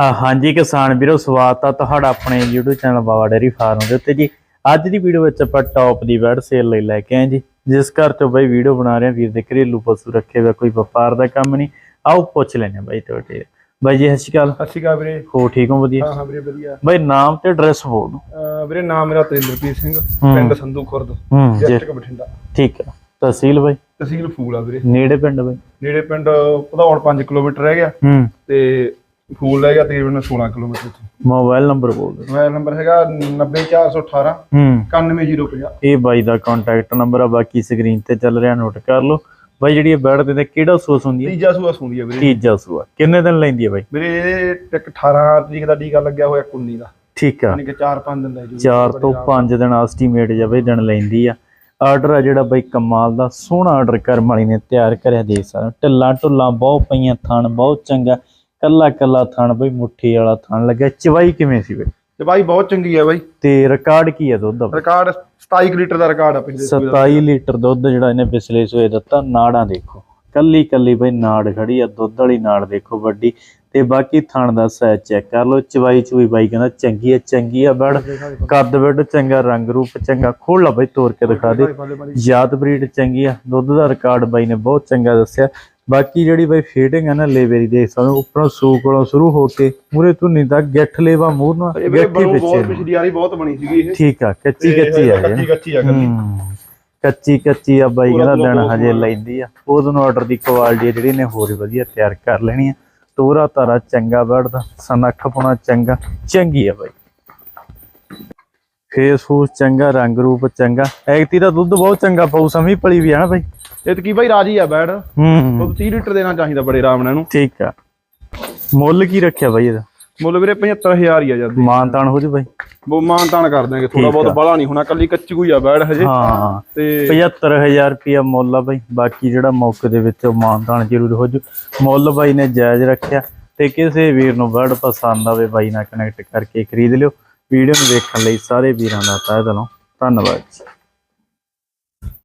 ਹਾਂ ਹਾਂਜੀ ਕਿਸਾਨ ਵੀਰੋ ਸਵਾਗਤ ਆ ਤੁਹਾਡਾ ਆਪਣੇ YouTube channel Baba dairy farm ਦੇ ਉੱਤੇ ਜੀ। ਅੱਜ ਦੀ ਵੀਡੀਓ ਵਿੱਚ ਆਪਾਂ ਟੌਪ ਦੀ ਬੈਡ ਸੇਲ ਲਈ ਲੈ ਕੇ ਆਏ ਜੀ। ਜਿਸ ਘਰ ਤੋਂ ਬਾਈ ਵੀਡੀਓ ਬਣਾ ਰਹੇ ਆ ਵੀਰ ਦੇ ਘਰੇਲੂ ਪਸ਼ੂ ਰੱਖੇ ਹੋਏ ਆ, ਕੋਈ ਵਪਾਰ ਦਾ ਕੰਮ ਨਹੀਂ। ਆਓ ਪੁੱਛ ਲੈਣੇ ਬਾਈ ਤੁਹਾਡੇ ਬਾਈ ਜੀ ਸਤਿ ਸ਼੍ਰੀ ਅਕਾਲ। ਸਤਿ ਸ਼੍ਰੀ ਅਕਾਲ ਵੀਰੇ। ਹੋ ਠੀਕ ਹੋ ਵਧੀਆ? ਹਾਂ ਹਾਂ ਵੀਰੇ ਵਧੀਆ। ਬਾਈ ਨਾਮ ਤੇ ਐਡਰੈਸ ਬੋਲ ਅਹ ਵੀਰੇ ਨਾਮ ਮੇਰਾ ਤੇਂਦਰਪ੍ਰੀਤ ਸਿੰਘ ਹੂੰ। ਪਿੰਡ ਸੰਧੂ ਖੁਰਦ ਹੂੰ ਡਿਸਟ੍ਰਿਕਟ ਬਠਿੰਡਾ। ਠੀਕ ਆ। ਤਹਿਸੀਲ ਬਾਈ? ਤਹਿਸੀਲ ਫੂਲ ਆ ਵੀਰੇ। ਨੇੜੇ ਪਿੰਡ ਬਾਈ? ਨੇੜੇ ਪਿੰਡ ਭਦੌੜ 5 ਕਿਲੋਮੀਟਰ ਰਹਿ ਗਿਆ। ਹੂੰ। ਤੇ ਫੂਲ ਰਹਿ ਗਿਆ ਤਕਰੀਬਨ 16 ਕਿਲੋਮੀਟਰ ਤੋਂ ਮੋਬਾਈਲ ਨੰਬਰ ਬੋਲ ਦਿਓ ਮੋਬਾਈਲ ਨੰਬਰ ਹੈਗਾ 90418 ਹੂੰ। 91050 ਇਹ ਬਾਈ ਦਾ ਕੰਟੈਕਟ ਨੰਬਰ ਆ ਬਾਕੀ ਸਕਰੀਨ ਤੇ ਚੱਲ ਰਿਹਾ ਨੋਟ ਕਰ ਲਓ। ਬਾਈ ਜਿਹੜੀ ਇਹ ਬੈਡ ਦੇ ਕਿਹੜਾ ਸੂਸ ਹੁੰਦੀ ਹੈ? ਤੀਜਾ ਸੂਆ ਸੁਣਦੀ ਆ ਵੀਰੇ। ਤੀਜਾ ਸੂਆ। ਕਿੰਨੇ ਦਿਨ ਲੈਂਦੀ ਹੈ ਬਾਈ? ਵੀਰੇ ਇਹ ਇੱਕ 18 ਤਰੀਕ ਦਾ ਟੀਕਾ ਲੱਗਿਆ ਹੋਇਆ 19 ਦਾ। ਠੀਕ ਆ। ਯਾਨੀ ਕਿ 4-5 ਦਿਨ ਲੈ ਜੂ 4 ਤੋਂ 5 ਦਿਨ ਐਸਟੀਮੇਟ ਜਾਂ ਬਈ ਦਿਨ ਲੈਂਦੀ ਆ। ਆਰਡਰ ਆ ਜਿਹੜਾ ਬਈ ਕਮਾਲ ਦਾ ਸੋਹਣਾ ਆਰਡਰ ਕਰਮ ਵਾਲੀ ਨੇ ਤਿਆਰ ਕਰਿਆ ਦੇਖ ਸਕਦੇ ਹੋ। ਢਿੱਲਾਂ ਢੁੱਲਾਂ ਬਹੁਤ ਪਈਆਂ ਥਣ ਬਹੁਤ ਚੰਗਾ। ਕੱਲਾ ਕੱਲਾ ਥਣ ਬਈ ਮੁੱਠੀ ਵਾਲਾ ਥਣ ਲੱਗਿਆ। ਚਵਾਈ ਕਿਵੇਂ ਸੀ ਬਈ? ਤੇ ਬਾਈ ਬਹੁਤ ਚੰਗੀ ਆ ਬਾਈ। ਤੇ ਰਿਕਾਰਡ ਕੀ ਆ ਦੁੱਧ ਦਾ? ਰਿਕਾਰਡ 27 ਕੁ ਲੀਟਰ ਦਾ ਰਿਕਾਰਡ ਆ ਪਿਛਲੇ ਸੂਏ ਦਾ 27 ਲੀਟਰ ਦੁੱਧ ਜਿਹੜਾ ਇਹਨੇ ਪਿਛਲੇ ਸੋਏ ਦਿੱਤਾ ਨਾੜਾਂ ਦੇਖੋ। ਕੱਲੀ ਕੱਲੀ ਬਈ ਨਾੜ ਖੜੀ ਆ ਦੁੱਧ ਵਾਲੀ ਨਾੜ ਦੇਖੋ ਵੱਡੀ। ਤੇ ਬਾਕੀ ਥਣ ਦਾ ਸਾਈਜ਼ ਚੈੱਕ ਕਰ ਲਓ ਚਵਾਈ ਚੁਈ ਬਾਈ ਕਹਿੰਦਾ ਚੰਗੀ ਆ ਚੰਗੀ ਆ ਬੜ। ਕੱਦ ਵੱਡ ਚੰਗਾ ਰੰਗ ਰੂਪ ਚੰਗਾ ਖੋਲਾ ਬਈ ਤੋੜ ਕੇ ਦਿਖਾ ਦੇ। ਜਾਤ ਬਰੀਡ ਚੰਗੀ ਆ ਦੁੱਧ ਦਾ ਰਿਕਾਰਡ ਬਾਈ ਨੇ ਬਹੁਤ ਚੰਗਾ ਦੱਸਿਆ। ਬਾਕੀ ਜਿਹੜੀ ਬਾਈ ਫੀਡਿੰਗ ਆ ਨਾ ਲੇਵੇਰੀ ਦੇ ਸਾਨੂੰ ਉੱਪਰੋਂ ਸੂ ਕੋਲੋਂ ਸ਼ੁਰੂ ਹੋ ਕੇ ਮੂਰੇ ਧੁੰਨੀ ਤੱਕ ਗਿੱਠ ਲੇਵਾ ਮੂਰ ਨਾ ਇਹ ਵੀਰੇ ਗਿੱਠੀ ਪਿੱਛੇ ਬਹੁਤ ਪਿਛਲੀ ਵਾਰੀ ਬਹੁਤ ਬਣੀ ਸੀਗੀ ਇਹ। ਠੀਕ ਆ ਕੱਚੀ ਕੱਚੀ ਆ ਕੱਚੀ ਕੱਚੀ ਆ ਹੂੰ। ਕੱਚੀ ਕੱਚੀ ਆ ਬਾਈ ਕਹਿੰਦਾ ਦਿਨ ਹਜੇ। ਲੈਂਦੀ ਆ। ਉਹਦੋਂ ਆਰਡਰ ਦੀ ਕੁਆਲਿਟੀ ਜਿਹੜੀ ਨੇ ਹੋਰ ਵਧੀਆ ਤਿਆਰ ਕਰ ਲੈਣੀ ਆ। ਤੋਰਾ ਤਾਰਾ ਚੰਗਾ ਬੜਦਾ ਸਨੱਖ ਪੁਣਾ ਚੰਗਾ ਚੰਗੀ ਆ ਬਾਈ। ਫੇਸ ਫੂਸ ਚੰਗਾ ਰੰਗ ਰੂਪ ਚੰਗਾ। ਐਕਤੀ ਦਾ ਦੁੱਧ ਬਹੁਤ ਚੰਗਾ ਪਾਉ ਸਮੀ ਪਲੀ ਵੀ ਆ ਨਾ ਬਾਈ। ਇਹ ਤਾਂ ਕੀ ਬਾਈ ਰਾਜੀ ਆ ਬੈਡ ਹੂੰ ਉਹ 30 ਲੀਟਰ ਦੇਣਾ ਚਾਹੀਦਾ ਬੜੇ ਆਰਾਮ ਨਾਲ ਇਹਨੂੰ। ਠੀਕ ਆ। ਮੁੱਲ ਕੀ ਰੱਖਿਆ ਬਾਈ ਇਹਦਾ? ਮੁੱਲ ਵੀਰੇ 75000 ਹੀ ਆ ਜਾਂਦੇ। ਮਾਨਤਾਨ ਹੋ ਜੂ ਬਾਈ। ਉਹ ਮਾਨ ਤਾਨ ਕਰ ਦਾਂਗੇ ਥੋੜਾ ਬਹੁਤ। ਬਾਲਾ ਨਹੀਂ ਹੋਣਾ ਕੱਲੀ ਕੱਚੀ ਕੋਈ ਆ ਬੈਡ ਹਜੇ। ਹਾਂ ਤੇ 75000 ਰੁਪਿਆ ਮੁੱਲ ਆ ਬਾਈ ਬਾਕੀ ਜਿਹੜਾ ਮੌਕੇ ਦੇ ਵਿੱਚ ਉਹ ਮਾਨਤਾਨ ਜ਼ਰੂਰ ਹੋ ਜੂ। ਮੁੱਲ ਬਾਈ ਨੇ ਜਾਇਜ਼ ਰੱਖਿਆ ਤੇ ਕਿਸੇ ਵੀਰ ਨੂੰ ਵਰਡ ਪਸੰਦ ਆਵੇ ਬਾਈ ਨਾਲ ਕਨੈਕਟ ਕਰਕੇ ਖਰੀਦ ਲਿਓ। ਵੀਡੀਓ ਨੂੰ ਦੇਖਣ ਲਈ ਸਾਰੇ ਵੀਰਾਂ ਦਾ ਤਹਿ ਦਿਲੋਂ ਧੰਨਵਾਦ। ਜੀ